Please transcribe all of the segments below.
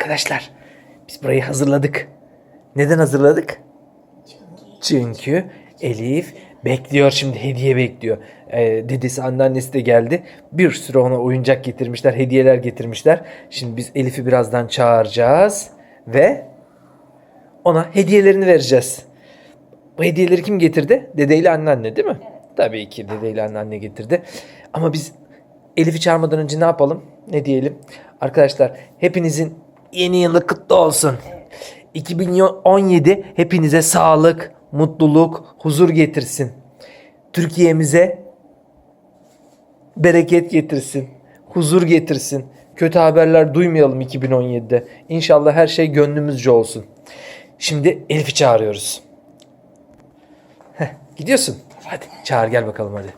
Arkadaşlar biz burayı hazırladık. Neden hazırladık? Çünkü Elif bekliyor şimdi hediye bekliyor. Ee, dedesi anneannesi de geldi. Bir sürü ona oyuncak getirmişler, hediyeler getirmişler. Şimdi biz Elif'i birazdan çağıracağız ve ona hediyelerini vereceğiz. Bu hediyeleri kim getirdi? Dedeyle anneanne değil mi? Tabii ki dedeyle anneanne getirdi. Ama biz Elif'i çağırmadan önce ne yapalım? Ne diyelim? Arkadaşlar hepinizin yeni yılı kutlu olsun. 2017 hepinize sağlık, mutluluk, huzur getirsin. Türkiye'mize bereket getirsin. Huzur getirsin. Kötü haberler duymayalım 2017'de. İnşallah her şey gönlümüzce olsun. Şimdi Elif'i çağırıyoruz. Heh, gidiyorsun. Hadi çağır gel bakalım hadi.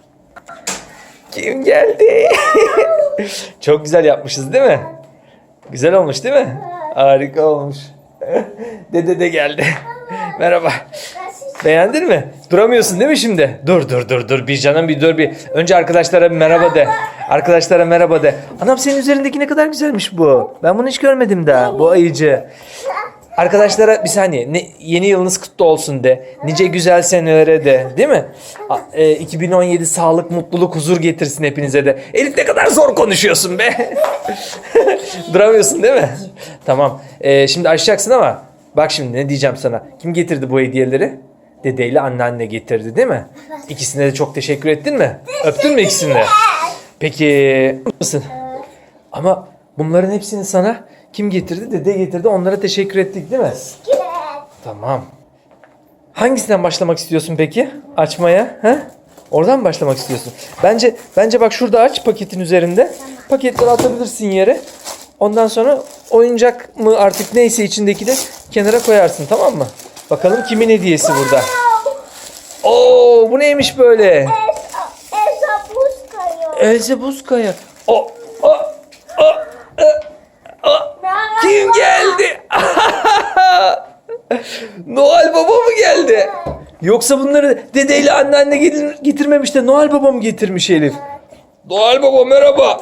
Kim geldi? Çok güzel yapmışız değil mi? Güzel olmuş değil mi? Harika olmuş. Dede de geldi. Merhaba. Beğendin mi? Duramıyorsun değil mi şimdi? Dur dur dur dur bir canım bir dur bir. Önce arkadaşlara bir merhaba de. Arkadaşlara merhaba de. Anam senin üzerindeki ne kadar güzelmiş bu. Ben bunu hiç görmedim daha. Bu ayıcı. Arkadaşlara bir saniye. Ne, yeni yılınız kutlu olsun de. Nice güzel senelere de. Değil mi? A- e, 2017 sağlık, mutluluk, huzur getirsin hepinize de. Elif ne kadar zor konuşuyorsun be. Duramıyorsun değil mi? Tamam. E, şimdi açacaksın ama bak şimdi ne diyeceğim sana. Kim getirdi bu hediyeleri? Dedeyle anneanne getirdi değil mi? İkisine de çok teşekkür ettin mi? Öptün mü ikisini de? Peki. Mısın? Ama bunların hepsini sana kim getirdi? Dede getirdi. Onlara teşekkür ettik değil mi? Tamam. Hangisinden başlamak istiyorsun peki? Açmaya? He? Oradan mı başlamak istiyorsun? Bence bence bak şurada aç paketin üzerinde. Paketleri atabilirsin yere. Ondan sonra oyuncak mı artık neyse içindeki de kenara koyarsın tamam mı? Bakalım kimin hediyesi burada? Oo bu neymiş böyle? Elsa buz kayıyor. Else Buzkaya. O, o, o, e, o. Kim geldi? Noel Baba mı geldi? Yoksa bunları dedeyle anneanne getir- getirmemiş de Noel Baba mı getirmiş Elif? Noel Baba merhaba.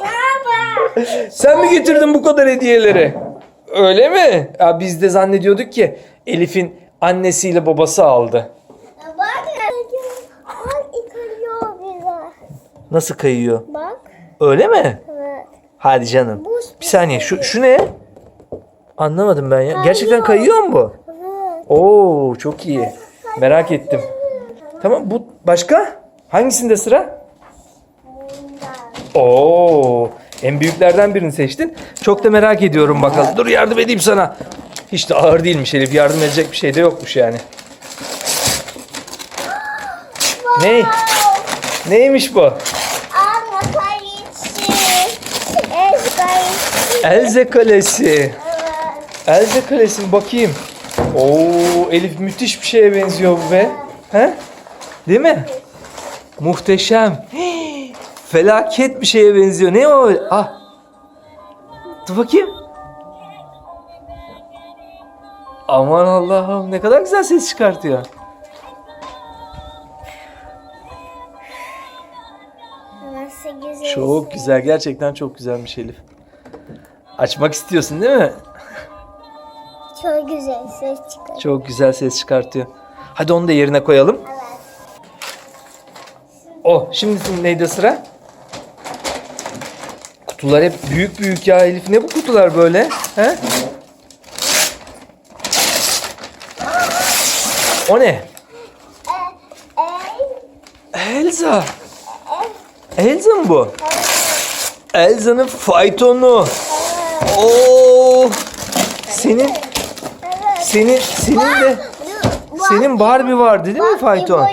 Sen mi getirdin bu kadar hediyeleri? Öyle mi? Ya biz de zannediyorduk ki Elif'in annesiyle babası aldı. Bak. Yıkılıyor bize. Nasıl kayıyor? Bak. Öyle mi? Evet. Hadi canım. Bir saniye şu şu ne? Anlamadım ben ya. Gerçekten kayıyor mu bu? Oo çok iyi. Merak ettim. Tamam bu başka? Hangisinde sıra? Oo en büyüklerden birini seçtin. Çok da merak ediyorum bakalım. Dur yardım edeyim sana. Hiç de ağır değilmiş Elif. Yardım edecek bir şey de yokmuş yani. Ne? Neymiş bu? Elze Kalesi. Elze Kalesi mi? bakayım. Oo Elif müthiş bir şeye benziyor bu be. He? Değil mi? Muhteşem. Hii, Felaket bir şeye benziyor. Ne o? Ah. Dur bakayım. Aman Allah'ım ne kadar güzel ses çıkartıyor. Çok güzel. Gerçekten çok güzelmiş Elif. Açmak istiyorsun değil mi? Çok güzel ses çıkıyor. Çok güzel ses çıkartıyor. Hadi onu da yerine koyalım. Evet. Oh, şimdi neydi sıra? Kutular hep büyük büyük ya Elif. Ne bu kutular böyle? He? O ne? E, el. Elsa. Elsa mı bu? Elsa'nın faytonu. Oo. Senin. Senin senin de senin Barbie vardı değil mi fayton?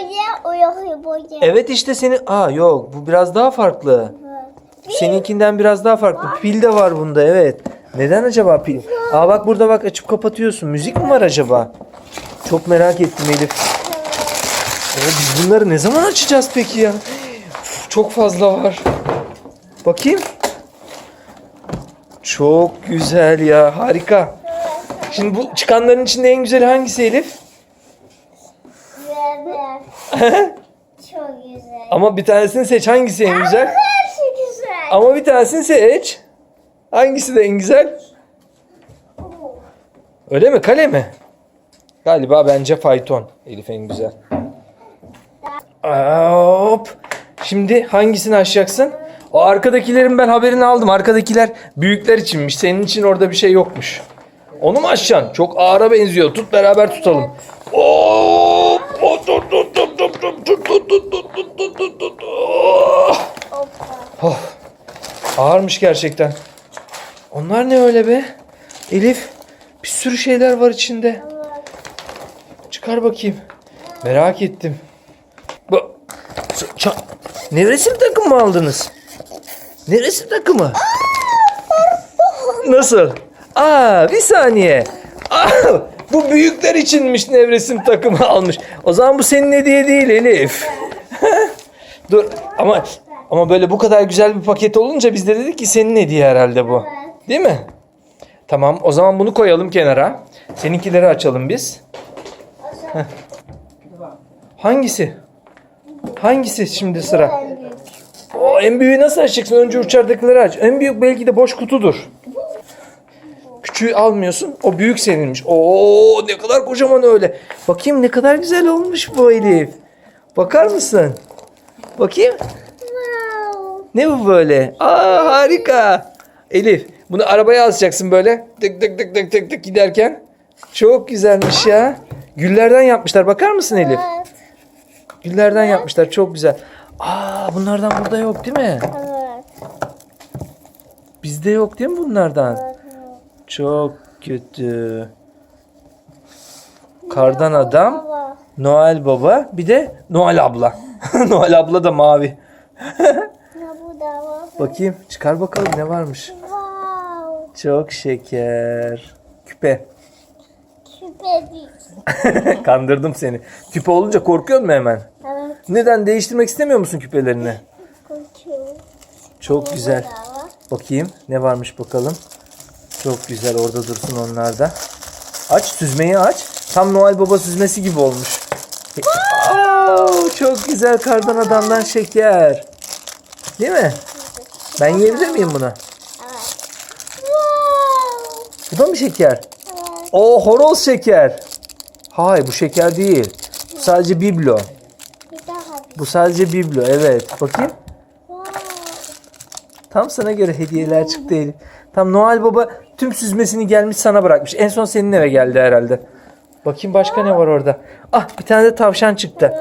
Evet işte senin Aa yok bu biraz daha farklı. Seninkinden biraz daha farklı. Pil de var bunda evet. Neden acaba pil? Aa bak burada bak açıp kapatıyorsun. Müzik mi var acaba? Çok merak ettim Elif. Evet, biz bunları ne zaman açacağız peki ya? Uf, çok fazla var. Bakayım. Çok güzel ya harika. Şimdi bu çıkanların içinde en güzeli hangisi Elif? Evet. Çok güzel. Ama bir tanesini seç hangisi en güzel? Hepsi güzel. Ama bir tanesini seç. Hangisi de en güzel? Öyle mi? Kale mi? Galiba bence fayton. Elif en güzel. Hop. Şimdi hangisini açacaksın? O arkadakilerin ben haberini aldım. Arkadakiler büyükler içinmiş. Senin için orada bir şey yokmuş. Onu mu açacaksın? Çok ağıra benziyor. Tut beraber tutalım. Hop, tut, tut, tut, tut, tut, tut, tut, tut, tut, tut, tut, tut, tut. Oh! Oh. Ağırmış gerçekten. Onlar ne öyle be? Elif bir sürü şeyler var içinde. Çıkar bakayım. Merak ettim. Bu ça- nevresim takımı mı aldınız? Nevresim takımı. Nasıl? Aa bir saniye. Aa, bu büyükler içinmiş nevresim takımı almış. O zaman bu senin hediye değil Elif. Dur ama ama böyle bu kadar güzel bir paket olunca biz de dedik ki senin hediye herhalde bu. Değil mi? Tamam o zaman bunu koyalım kenara. Seninkileri açalım biz. Heh. Hangisi? Hangisi şimdi sıra? En büyük. O en büyüğü nasıl açacaksın? Önce uçardakileri aç. En büyük belki de boş kutudur. Küçüğü almıyorsun. O büyük seninmiş. Oo ne kadar kocaman öyle. Bakayım ne kadar güzel olmuş bu Elif. Bakar mısın? Bakayım. Ne bu böyle? Aa harika. Elif bunu arabaya asacaksın böyle. Tık tık tık tık tık tık giderken. Çok güzelmiş ya. Güllerden yapmışlar. Bakar mısın Elif? Evet. Güllerden yapmışlar. Çok güzel. Aa bunlardan burada yok değil mi? Evet. Bizde yok değil mi bunlardan? Evet. Çok kötü. Kardan adam. Noel Baba, bir de Noel abla. Noel abla da mavi. Bakayım çıkar bakalım ne varmış. Çok şeker. Küpe. Küpe değil. Kandırdım seni. Küpe olunca korkuyor mu hemen? Evet. Neden değiştirmek istemiyor musun küpelerini? Korkuyorum. Çok güzel. Bakayım ne varmış bakalım. Çok güzel orada dursun onlar da. Aç süzmeyi aç. Tam Noel Baba süzmesi gibi olmuş. Aa, çok güzel kardan adamdan şeker. Değil mi? Ben yiyebilir miyim bunu? Wow. Bu da mı şeker? O horoz şeker. Hayır bu şeker değil. Bu sadece biblo. Bu sadece biblo evet. Bakayım. Wow. Tam sana göre hediyeler çıktı Elif. Tam Noel Baba tüm süzmesini gelmiş sana bırakmış. En son senin eve geldi herhalde. Bakayım başka ne var orada. Ah bir tane de tavşan çıktı.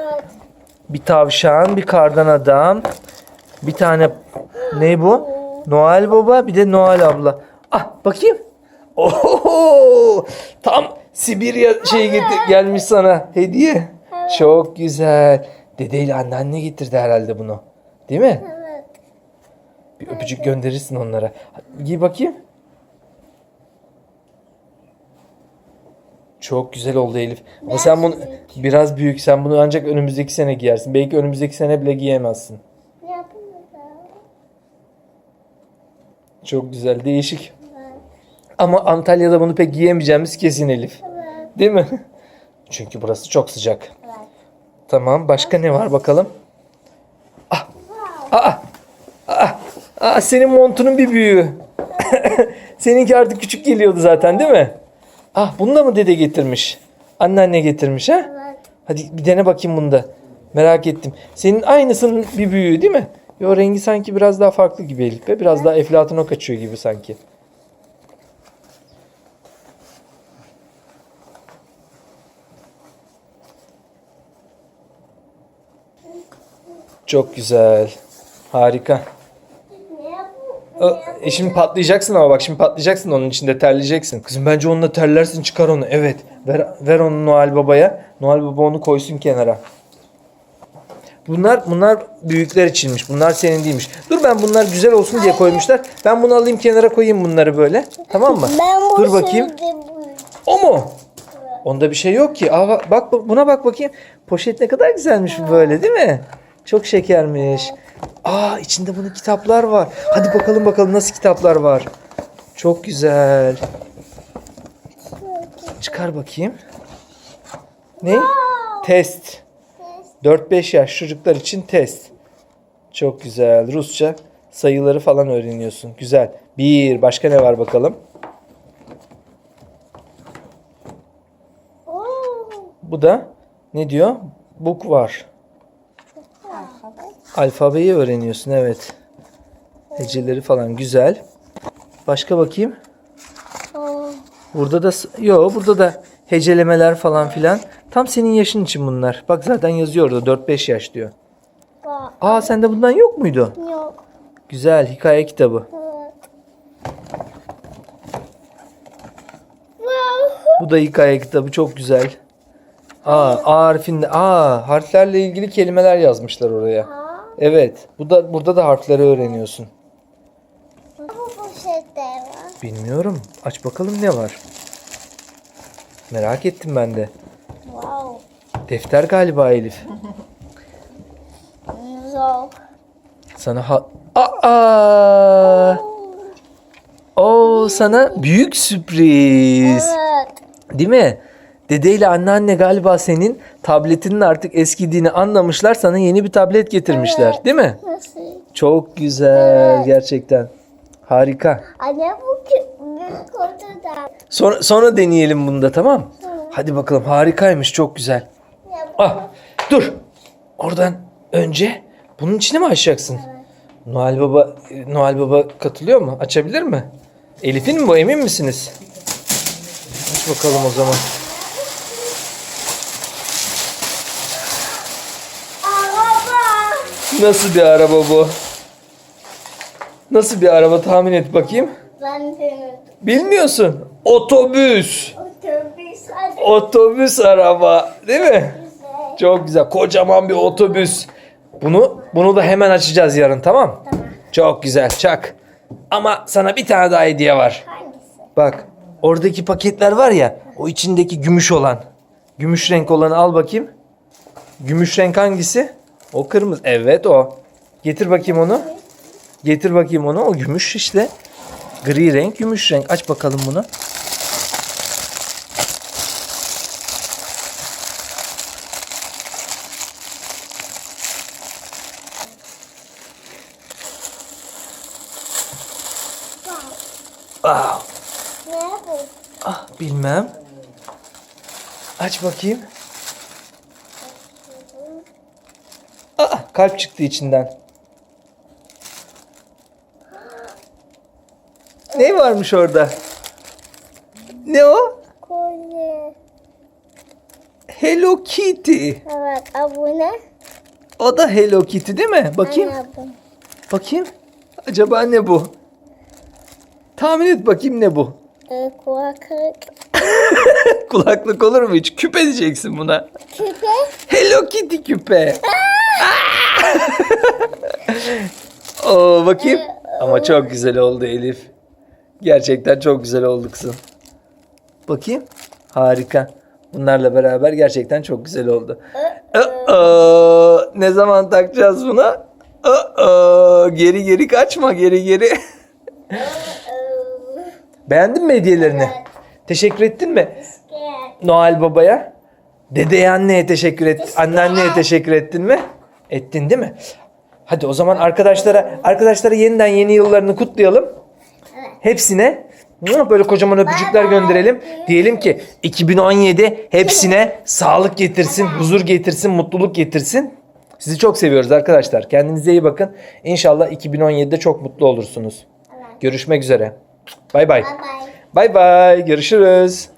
Bir tavşan, bir kardan adam. Bir tane ne bu? Noel Baba bir de Noel abla. Ah bakayım. Oho! Tam Sibirya şey getir, gelmiş sana hediye. Çok güzel. Dedeyle anneanne getirdi herhalde bunu. Değil mi? Evet. Bir öpücük gönderirsin onlara. Giy bakayım. Çok güzel oldu Elif. Ama Biraz sen bunu biraz büyük. Sen bunu ancak önümüzdeki sene giyersin. Belki önümüzdeki sene bile giyemezsin. Ne da? Çok güzel, değişik. Ama Antalya'da bunu pek giyemeyeceğimiz kesin Elif. Evet. Değil mi? Çünkü burası çok sıcak. Evet. Tamam, başka ne var bakalım? Ah. Aa. Aa. Aa, senin montunun bir büyüğü. Seninki artık küçük geliyordu zaten değil mi? Ah bunu da mı dede getirmiş? Anneanne getirmiş ha? Evet. Hadi bir dene bakayım bunda. Merak ettim. Senin aynısının bir büyüğü değil mi? Yo rengi sanki biraz daha farklı gibi Elif be. Biraz daha eflatuna kaçıyor gibi sanki. Çok güzel. Harika. E şimdi patlayacaksın ama bak şimdi patlayacaksın onun içinde terleyeceksin. Kızım bence onunla terlersin çıkar onu. Evet. Ver, ver onu Noel Baba'ya. Noel Baba onu koysun kenara. Bunlar bunlar büyükler içinmiş. Bunlar senin değilmiş. Dur ben bunlar güzel olsun diye koymuşlar. Ben bunu alayım kenara koyayım bunları böyle. Tamam mı? Ben bu Dur bakayım. O mu? Onda bir şey yok ki. Aa, bak, buna bak bakayım. Poşet ne kadar güzelmiş böyle değil mi? Çok şekermiş. Aa içinde bunun kitaplar var. Hadi bakalım bakalım nasıl kitaplar var. Çok güzel. Çıkar bakayım. Ne? Test. 4-5 yaş çocuklar için test. Çok güzel. Rusça sayıları falan öğreniyorsun. Güzel. Bir. Başka ne var bakalım? Bu da ne diyor? Book var. Alfabeyi öğreniyorsun evet. Heceleri falan güzel. Başka bakayım. Oo. Burada da yo burada da hecelemeler falan filan. Tam senin yaşın için bunlar. Bak zaten yazıyor orada 4-5 yaş diyor. Bak. Aa sende bundan yok muydu? Yok. Güzel hikaye kitabı. Evet. Bu da hikaye kitabı çok güzel. Aa A harfinde aa harflerle ilgili kelimeler yazmışlar oraya. Ha. Evet. Bu da burada da harfleri öğreniyorsun. Bu poşette var. Bilmiyorum. Aç bakalım ne var. Merak ettim ben de. Wow. Defter galiba Elif. Zor. Sana ha Aa! Oo sana büyük sürpriz. Evet. Değil mi? Dede ile anneanne galiba senin tabletinin artık eskidiğini anlamışlar. Sana yeni bir tablet getirmişler. Evet. Değil mi? Nasıl? Çok güzel Evet. gerçekten. Harika. Anne bu büyük kutuda. Sonra, sonra deneyelim bunu da tamam? Hadi bakalım harikaymış çok güzel. Ah dur. Oradan önce bunun içine mi açacaksın? Noel Baba Noel Baba katılıyor mu? Açabilir mi? Elif'in mi bu emin misiniz? Aç bakalım o zaman. Nasıl bir araba bu? Nasıl bir araba tahmin et bakayım. Ben de Bilmiyorsun. Otobüs. otobüs hadi Otobüs araba. Değil mi? güzel. Çok güzel. Kocaman bir otobüs. Bunu bunu da hemen açacağız yarın tamam? Tamam. Çok güzel. Çak. Ama sana bir tane daha hediye var. Hangisi? Bak. Oradaki paketler var ya. O içindeki gümüş olan. Gümüş renk olanı al bakayım. Gümüş renk hangisi? O kırmızı. Evet o. Getir bakayım onu. Getir bakayım onu. O gümüş işte. Gri renk, gümüş renk. Aç bakalım bunu. Aa, Ne bu? ah, bilmem. Aç bakayım. Aa, kalp çıktı içinden. Ne varmış orada? Ne o? Kolye. Hello Kitty. Evet, abone. O da Hello Kitty değil mi? Bakayım. Bu. Bakayım. Acaba ne bu? Tahmin et bakayım ne bu? Ee, kulaklık. Kulaklık olur mu hiç? Küpe diyeceksin buna. Küpe. Hello Kitty küpe. Oo bakayım. Ama çok güzel oldu Elif. Gerçekten çok güzel oldu kızım. Bakayım. Harika. Bunlarla beraber gerçekten çok güzel oldu. Aa, ne zaman takacağız buna? Aa, geri geri kaçma geri geri. Beğendin mi hediyelerini? Teşekkür ettin mi? Noel Baba'ya. Dedeye anneye teşekkür et. Anneanneye teşekkür ettin mi? Ettin değil mi? Hadi o zaman arkadaşlara arkadaşlara yeniden yeni yıllarını kutlayalım. Hepsine mua, böyle kocaman öpücükler gönderelim. Diyelim ki 2017 hepsine sağlık getirsin, huzur getirsin, mutluluk getirsin. Sizi çok seviyoruz arkadaşlar. Kendinize iyi bakın. İnşallah 2017'de çok mutlu olursunuz. Görüşmek üzere. Bay bay. Bay bay. Görüşürüz.